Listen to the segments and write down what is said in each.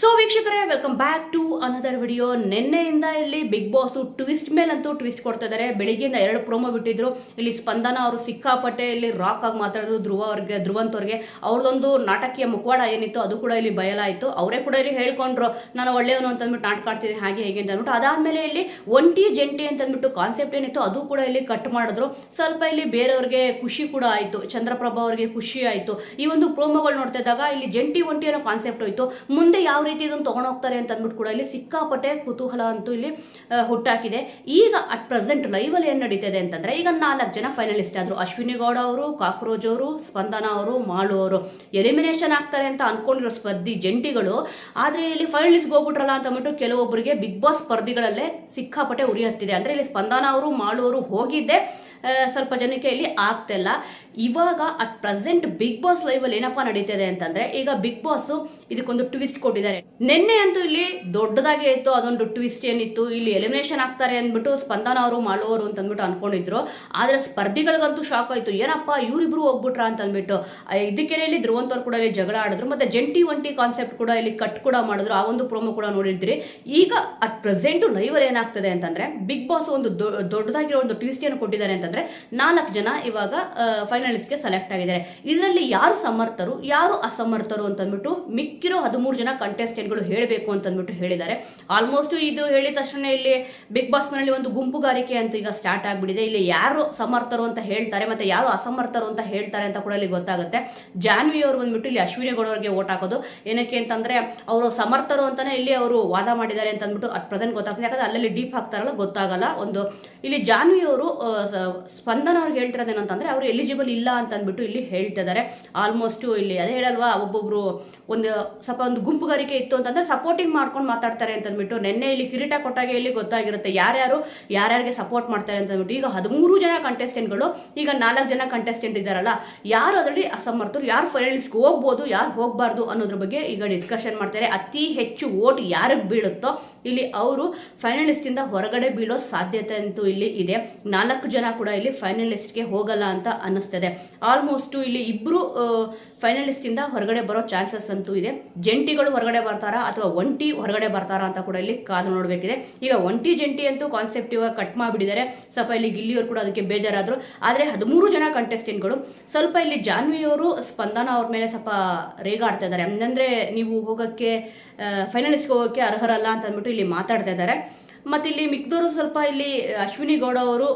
So ವೀಕ್ಷಕರೇ welcome back to another video ನಿನ್ನೆಯಿಂದ ಇಲ್ಲಿ ಬಿಗ್ ಬಾಸ್ ಟ್ವಿಸ್ಟ್ ಮೇಲಂತೂ ಟ್ವಿಸ್ಟ್ ಕೊಡ್ತಾ ಇದ್ದಾರೆ ಬೆಳಿಗ್ಗೆಯಿಂದ ಎರಡು ಪ್ರೋಮೋ ಬಿಟ್ಟಿದ್ರು. ಇಲ್ಲಿ ಸ್ಪಂದನ ಅವರು ಸಿಕ್ಕಾಪಟ್ಟೆ ಇಲ್ಲಿ ರಾಕ್ ಆಗಿ ಮಾತಾಡಿದ್ರು. ಧ್ರುವ ಅವ್ರಿಗೆ ಧ್ರುವಂತವ್ರಿಗೆ ಅವ್ರದ್ದೊಂದು ನಾಟಕೀಯ ಮುಖವಾಡ ಏನಿತ್ತು, ಅದು ಕೂಡ ಇಲ್ಲಿ ಬಯಲಾಯಿತು. ಅವರೇ ಕೂಡ ಇಲ್ಲಿ ಹೇಳ್ಕೊಂಡ್ರು, ನಾನು ಒಳ್ಳೆಯವನು ಅಂತ ಅಂದ್ಬಿಟ್ಟು ಹಾಗೆ ಹೇಗೆ ಅಂತ ಅಂದ್ಬಿಟ್ಟು. ಅದಾದ್ಮೇಲೆ ಇಲ್ಲಿ ಒಂಟಿ ಜಂಟಿ ಅಂತ ಅಂದ್ಬಿಟ್ಟು ಕಾನ್ಸೆಪ್ಟ್ ಏನಿತ್ತು, ಅದು ಕೂಡ ಇಲ್ಲಿ ಕಟ್ ಮಾಡಿದ್ರು. ಸ್ವಲ್ಪ ಇಲ್ಲಿ ಬೇರೆಯವ್ರಿಗೆ ಖುಷಿ ಕೂಡ ಆಯಿತು. ಚಂದ್ರಪ್ರಭಾ ಅವರಿಗೆ ಖುಷಿ ಆಯಿತು. ಈ ಒಂದು ಪ್ರೋಮೋಗಳು ನೋಡ್ತಾ ಇದ್ದಾಗ ಇಲ್ಲಿ ಜಂಟಿ ಒಂಟಿ ಅನ್ನೋ ಕಾನ್ಸೆಪ್ಟ್ ಹೋಯಿತು. ಮುಂದೆ ಯಾವ ರೀತಿ ಇದನ್ನು ತಗೊಂಡೋಗ್ತಾರೆ ಅಂತ ಅಂದ್ಬಿಟ್ಟು ಕೂಡ ಇಲ್ಲಿ ಸಿಕ್ಕಾಪಟ್ಟೆ ಕುತೂಹಲ ಅಂತೂ ಇಲ್ಲಿ ಹುಟ್ಟಾಕಿದೆ. ಈಗ ಅಟ್ ಪ್ರೆಸೆಂಟ್ ಲೈವಲ್ಲಿ ಏನು ನಡೀತಿದೆ ಅಂತಂದ್ರೆ ಈಗ ನಾಲ್ಕು ಜನ ಫೈನಲಿಸ್ಟ್ ಆದ್ರು. ಅಶ್ವಿನಿ ಗೌಡ ಅವರು, ಕಾಕ್ರೋಜ್ ಅವರು, ಸ್ಪಂದನ ಅವರು, ಮಾಳು ಅವರು. ಎಲಿಮಿನೇಷನ್ ಆಗ್ತಾರೆ ಅಂತ ಅನ್ಕೊಂಡಿರೋ ಸ್ಪರ್ಧಿ ಜಂಟಿಗಳು. ಆದ್ರೆ ಇಲ್ಲಿ ಫೈನಲಿಸ್ಟ್ ಹೋಗ್ಬಿಟ್ರಲ್ಲ ಅಂತ ಅಂದ್ಬಿಟ್ಟು ಕೆಲವೊಬ್ಬರಿಗೆ ಬಿಗ್ ಬಾಸ್ ಸ್ಪರ್ಧಿಗಳಲ್ಲೇ ಸಿಕ್ಕಾಪಟ್ಟೆ ಉರಿಯತ್ತಿದೆ ಅಂದ್ರೆ ಇಲ್ಲಿ ಸ್ಪಂದನ ಅವರು, ಮಾಳು ಅವರು ಹೋಗಿದ್ದೆ. ಸ್ವಲ್ಪ ಜನಕ್ಕೆ ಇಲ್ಲಿ ಆಗ್ತಿಲ್ಲ ಇವಾಗ at present Bigg Boss live ಅಲ್ಲಿ ಏನಪ್ಪಾ ನಡೀತಿದೆ ಅಂತಂದ್ರೆ, ಈಗ ಬಿಗ್ ಬಾಸ್ ಇದಕ್ಕೊಂದು ಟ್ವಿಸ್ಟ್ ಕೊಟ್ಟಿದ್ದಾರೆ. ನಿನ್ನೆ ಅಂತೂ ಇಲ್ಲಿ ದೊಡ್ಡದಾಗಿ ಇತ್ತು, ಅದೊಂದು ಟ್ವಿಸ್ಟ್ ಏನಿತ್ತು, ಇಲ್ಲಿ ಎಲಿಮಿನೇಷನ್ ಆಗ್ತಾರೆ ಅಂದ್ಬಿಟ್ಟು ಸ್ಪಂದನ ಅವರು ಮಾಡುವವರು ಅಂತ ಅಂದ್ಬಿಟ್ಟು ಅನ್ಕೊಂಡಿದ್ರು. ಆದ್ರೆ ಸ್ಪರ್ಧಿಗಳಿಗಂತೂ ಶಾಕ್ ಆಯ್ತು. ಏನಪ್ಪ, ಇವರಿಬ್ರು ಹೋಗ್ಬಿಟ್ರ ಅಂತ ಅಂದ್ಬಿಟ್ಟು ಇದಕ್ಕೇನೆ ಇಲ್ಲಿ ಧ್ರುವಂತವ್ರು ಕೂಡ ಇಲ್ಲಿ ಜಗಳ ಆಡಿದ್ರು, ಮತ್ತೆ ಜಂಟಿ ಒಂಟಿ ಕಾನ್ಸೆಪ್ಟ್ ಕೂಡ ಇಲ್ಲಿ ಕಟ್ ಕೂಡ ಮಾಡಿದ್ರು. ಆ ಒಂದು ಪ್ರೋಮೋ ಕೂಡ ನೋಡಿದ್ರಿ. ಈಗ ಅಟ್ ಪ್ರೆಸೆಂಟ್ ಲೈವ್ ಅಲ್ಲಿ ಏನಾಗ್ತದೆ ಅಂತಂದ್ರೆ ಬಿಗ್ ಬಾಸ್ ಒಂದು ದೊಡ್ಡದಾಗಿರೋ ಒಂದು ಟ್ವಿಸ್ಟ್ ಏನು ಕೊಟ್ಟಿದ್ದಾರೆ ಅಂತಂದ್ರೆ ನಾಲ್ಕು ಜನ ಇವಾಗ ಫೈನಲಿಸ್ಟ್ಗೆ ಸೆಲೆಕ್ಟ್ ಆಗಿದ್ದಾರೆ. ಇದರಲ್ಲಿ ಯಾರು ಸಮರ್ಥರು, ಯಾರು ಅಸಮರ್ಥರು ಅಂತ ಅಂದ್ಬಿಟ್ಟು ಮಿಕ್ಕಿರೋ ಹದಿಮೂರು ಜನ ಕಂಟೆಸ್ಟೆಂಟ್ಗಳು ಹೇಳಬೇಕು ಅಂತ ಅಂದ್ಬಿಟ್ಟು ಹೇಳಿದ್ದಾರೆ. ಆಲ್ಮೋಸ್ಟ್ ಇದು ಹೇಳಿದ ತಕ್ಷಣ ಇಲ್ಲಿ ಬಿಗ್ ಬಾಸ್ ಮನೆಯಲ್ಲಿ ಒಂದು ಗುಂಪುಗಾರಿಕೆ ಅಂತ ಈಗ ಸ್ಟಾರ್ಟ್ ಆಗ್ಬಿಟ್ಟಿದೆ. ಇಲ್ಲಿ ಯಾರು ಸಮರ್ಥರು ಅಂತ ಹೇಳ್ತಾರೆ ಮತ್ತೆ ಯಾರು ಅಸಮರ್ಥರು ಅಂತ ಹೇಳ್ತಾರೆ ಅಂತ ಕೂಡ ಇಲ್ಲಿ ಗೊತ್ತಾಗುತ್ತೆ. ಜಾನ್ವಿ ಅವರು ಬಂದ್ಬಿಟ್ಟು ಇಲ್ಲಿ ಅಶ್ವಿನಿ ಗೌಡ ಅವರಿಗೆ ಓಟ್ ಹಾಕೋದು. ಏನಕ್ಕೆ ಅಂತಂದ್ರೆ ಅವರು ಸಮರ್ಥರು ಅಂತಾನೆ ಇಲ್ಲಿ ಅವರು ವಾದ ಮಾಡಿದ್ದಾರೆ ಅಂತ ಅಂದ್ಬಿಟ್ಟು ಅಟ್ ಪ್ರೆಸೆಂಟ್ ಗೊತ್ತಾಗ್ತದೆ. ಯಾಕಂದ್ರೆ ಅಲ್ಲಲ್ಲಿ ಡೀಪ್ ಹಾಕ್ತಾರಲ್ಲ, ಗೊತ್ತಾಗಲ್ಲ. ಒಂದು ಇಲ್ಲಿ ಜಾನ್ವಿ ಅವರು ಸ್ಪಂದನ ಅವ್ರಿಗೆ ಹೇಳ್ತಿರೋದು ಏನಂತಂದರೆ ಅವರು ಎಲಿಜಿಬಲ್ ಇಲ್ಲ ಅಂತ ಅಂದ್ಬಿಟ್ಟು ಇಲ್ಲಿ ಹೇಳ್ತಿದ್ದಾರೆ. ಆಲ್ಮೋಸ್ಟ್ ಇಲ್ಲಿ ಅದೇ ಹೇಳಲ್ವಾ ಒಬ್ಬೊಬ್ಬರು ಒಂದು ಸ್ವಲ್ಪ ಒಂದು ಗುಂಪುಗಾರಿಕೆ ಇತ್ತು ಅಂತಂದ್ರೆ ಸಪೋರ್ಟಿಂಗ್ ಮಾಡ್ಕೊಂಡು ಮಾತಾಡ್ತಾರೆ ಅಂತ ಅಂದ್ಬಿಟ್ಟು ನಿನ್ನೆ ಇಲ್ಲಿ ಕಿರೀಟ ಕೊಟ್ಟಾಗ ಇಲ್ಲಿ ಗೊತ್ತಾಗಿರುತ್ತೆ ಯಾರ್ಯಾರು, ಯಾರ್ಯಾರಿಗೆ ಸಪೋರ್ಟ್ ಮಾಡ್ತಾರೆ ಅಂತ ಅಂದ್ಬಿಟ್ಟು ಈಗ ಹದಿಮೂರು ಜನ ಕಂಟೆಸ್ಟೆಂಟ್ಗಳು ಈಗ ನಾಲ್ಕು ಜನ ಕಂಟೆಸ್ಟೆಂಟ್ ಇದ್ದಾರಲ್ಲ, ಯಾರು ಅದರಲ್ಲಿ ಅಸಮರ್ಥರು, ಯಾರು ಫೈನಲಿಸ್ಟ್ಗೆ ಹೋಗ್ಬೋದು, ಯಾರು ಹೋಗಬಾರ್ದು ಅನ್ನೋದ್ರ ಬಗ್ಗೆ ಈಗ ಡಿಸ್ಕಷನ್ ಮಾಡ್ತಾರೆ. ಅತಿ ಹೆಚ್ಚು ಓಟ್ ಯಾರಿಗೆ ಬೀಳುತ್ತೋ ಇಲ್ಲಿ ಅವರು ಫೈನಲಿಸ್ಟಿಂದ ಹೊರಗಡೆ ಬೀಳೋ ಸಾಧ್ಯತೆ ಅಂತೂ ಇಲ್ಲಿ ಇದೆ. ನಾಲ್ಕು ಜನ ಕೂಡ ಇಲ್ಲಿ ಫೈನಲಿಸ್ಟ್ಗೆ ಹೋಗಲ್ಲ ಅಂತ ಅನ್ನಿಸ್ತದೆ. ಆಲ್ಮೋಸ್ಟ್ ಇಲ್ಲಿ ಇಬ್ಬರು ಫೈನಲಿಸ್ಟಿಂದ ಹೊರಗಡೆ ಬರೋ ಚಾನ್ಸಸ್ ಅಂತೂ ಇದೆ. ಜಂಟಿಗಳು ಹೊರಗಡೆ ಬರ್ತಾರಾ ಅಥವಾ ಒಂಟಿ ಹೊರಗಡೆ ಬರ್ತಾರಾ ಅಂತ ಕೂಡ ಇಲ್ಲಿ ಕಾದು ನೋಡಬೇಕಿದೆ. ಈಗ ಒಂಟಿ ಜಂಟಿ ಅಂತೂ ಕಾನ್ಸೆಪ್ಟ್ ಇವಾಗ ಕಟ್ ಮಾಡಿಬಿಟ್ಟಿದ್ದಾರೆ. ಸ್ವಲ್ಪ ಇಲ್ಲಿ ಗಿಲ್ಲಿಯವರು ಕೂಡ ಅದಕ್ಕೆ ಬೇಜಾರಾದರು. ಆದರೆ ಹದಿಮೂರು ಜನ ಕಂಟೆಸ್ಟೆಂಟ್ಗಳು ಸ್ವಲ್ಪ ಇಲ್ಲಿ ಜಾನ್ವಿಯವರು ಸ್ಪಂದನ ಅವ್ರ ಮೇಲೆ ಸ್ವಲ್ಪ ರೇಗಾಡ್ತಾ ಇದ್ದಾರೆ. ಅಂದರೆ ನೀವು ಹೋಗೋಕ್ಕೆ ಫೈನಲಿಸ್ಟ್ಗೆ ಹೋಗೋಕ್ಕೆ ಅರ್ಹರಲ್ಲ ಅಂತ ಅಂದ್ಬಿಟ್ಟು ಇಲ್ಲಿ ಮಾತಾಡ್ತಾ ಇದ್ದಾರೆ. ಮತ್ತು ಇಲ್ಲಿ ಮಿಕ್ದವರು ಸ್ವಲ್ಪ ಇಲ್ಲಿ ಅಶ್ವಿನಿ ಗೌಡ ಅವರು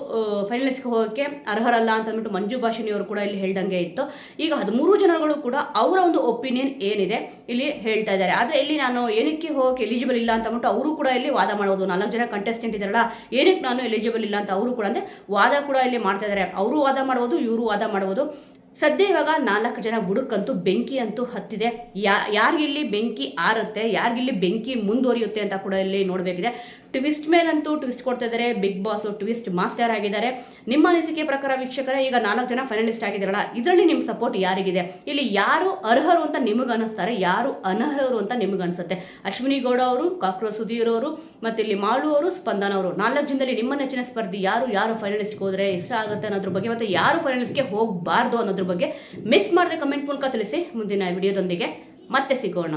ಫೈನಲಿಸ್ಟ್ಗೆ ಹೋಗೋಕ್ಕೆ ಅರ್ಹರಲ್ಲ ಅಂತ ಅಂದ್ಬಿಟ್ಟು ಮಂಜು ಭಾಷಿಣಿ ಅವರು ಕೂಡ ಇಲ್ಲಿ ಹೇಳ್ದಂಗೆ ಇತ್ತು. ಈಗ ಹದಿಮೂರು ಜನಗಳು ಕೂಡ ಅವರ ಒಂದು ಒಪಿನಿಯನ್ ಏನಿದೆ ಇಲ್ಲಿ ಹೇಳ್ತಾ ಇದ್ದಾರೆ. ಆದರೆ ಇಲ್ಲಿ ನಾನು ಏನಕ್ಕೆ ಹೋಗೋಕ್ಕೆ ಎಲಿಜಿಬಲ್ ಇಲ್ಲ ಅಂತ ಅಂದ್ಬಿಟ್ಟು ಅವರು ಕೂಡ ಇಲ್ಲಿ ವಾದ ಮಾಡೋದು. ನಾಲ್ಕು ಜನ ಕಂಟೆಸ್ಟೆಂಟ್ ಇದ್ದಾರಲ್ಲ, ಏನಕ್ಕೆ ನಾನು ಎಲಿಜಿಬಲ್ ಇಲ್ಲ ಅಂತ ಅವರು ಕೂಡ ಅಂದರೆ ವಾದ ಕೂಡ ಇಲ್ಲಿ ಮಾಡ್ತಾ ಇದ್ದಾರೆ. ಅವರು ವಾದ ಮಾಡ್ಬೋದು ಇವರು ವಾದ ಮಾಡ್ಬೋದು ಸದ್ಯ ಇವಾಗ ನಾಲ್ಕು ಜನ ಬುಡಕ್ಕಂತೂ ಬೆಂಕಿ ಅಂತೂ ಹತ್ತಿದೆ. ಯಾ, ಯಾರಿಗಿಲ್ಲಿ ಬೆಂಕಿ ಆರುತ್ತೆ, ಯಾರಿಗಿಲ್ಲಿ ಬೆಂಕಿ ಮುಂದುವರಿಯುತ್ತೆ ಅಂತ ಕೂಡ ಇಲ್ಲಿ ನೋಡಬೇಕಿದೆ. ಟ್ವಿಸ್ಟ್ ಮೇಲಂತೂ ಟ್ವಿಸ್ಟ್ ಕೊಡ್ತಾ ಇದ್ದಾರೆ. ಬಿಗ್ ಬಾಸ್ ಟ್ವಿಸ್ಟ್ ಮಾಸ್ಟರ್ ಆಗಿದ್ದಾರೆ. ನಿಮ್ಮ ಅನಿಸಿಕೆ ಪ್ರಕಾರ ವೀಕ್ಷಕರೇ, ಈಗ ನಾಲ್ಕು ಜನ ಫೈನಲಿಸ್ಟ್ ಆಗಿದ್ದಾರಲ್ಲ, ಇದರಲ್ಲಿ ನಿಮ್ಮ ಸಪೋರ್ಟ್ ಯಾರಿಗಿದೆ? ಇಲ್ಲಿ ಯಾರು ಅರ್ಹರು ಅಂತ ನಿಮಗೆ ಅನಿಸ್ತಾರೆ, ಯಾರು ಅನರ್ಹರು ಅಂತ ನಿಮಗೆ ಅನಿಸುತ್ತೆ? ಅಶ್ವಿನಿ ಗೌಡ ಅವರು, ಕಾಕ್ರೋಚ್ ಸುಧೀರ್ ಅವರು, ಮತ್ತು ಇಲ್ಲಿ ಮಾಳು ಅವರು, ಸ್ಪಂದನ ಅವರು. ನಾಲ್ಕು ಜನದಲ್ಲಿ ನಿಮ್ಮ ನೆಚ್ಚಿನ ಸ್ಪರ್ಧಿ ಯಾರು? ಯಾರು ಫೈನಲಿಸ್ಟ್ಗೆ ಹೋದರೆ ಇಷ್ಟ ಆಗುತ್ತೆ ಅನ್ನೋದ್ರ ಬಗ್ಗೆ, ಮತ್ತು ಯಾರು ಫೈನಲಿಸ್ಟ್ಗೆ ಹೋಗಬಾರ್ದು ಅನ್ನೋದ್ರ ಬಗ್ಗೆ ಮಿಸ್ ಮಾಡದೆ ಕಮೆಂಟ್ ಮೂಲಕ ತಿಳಿಸಿ ಮುಂದಿನ ವಿಡಿಯೋದೊಂದಿಗೆ ಮತ್ತೆ ಸಿಗೋಣ.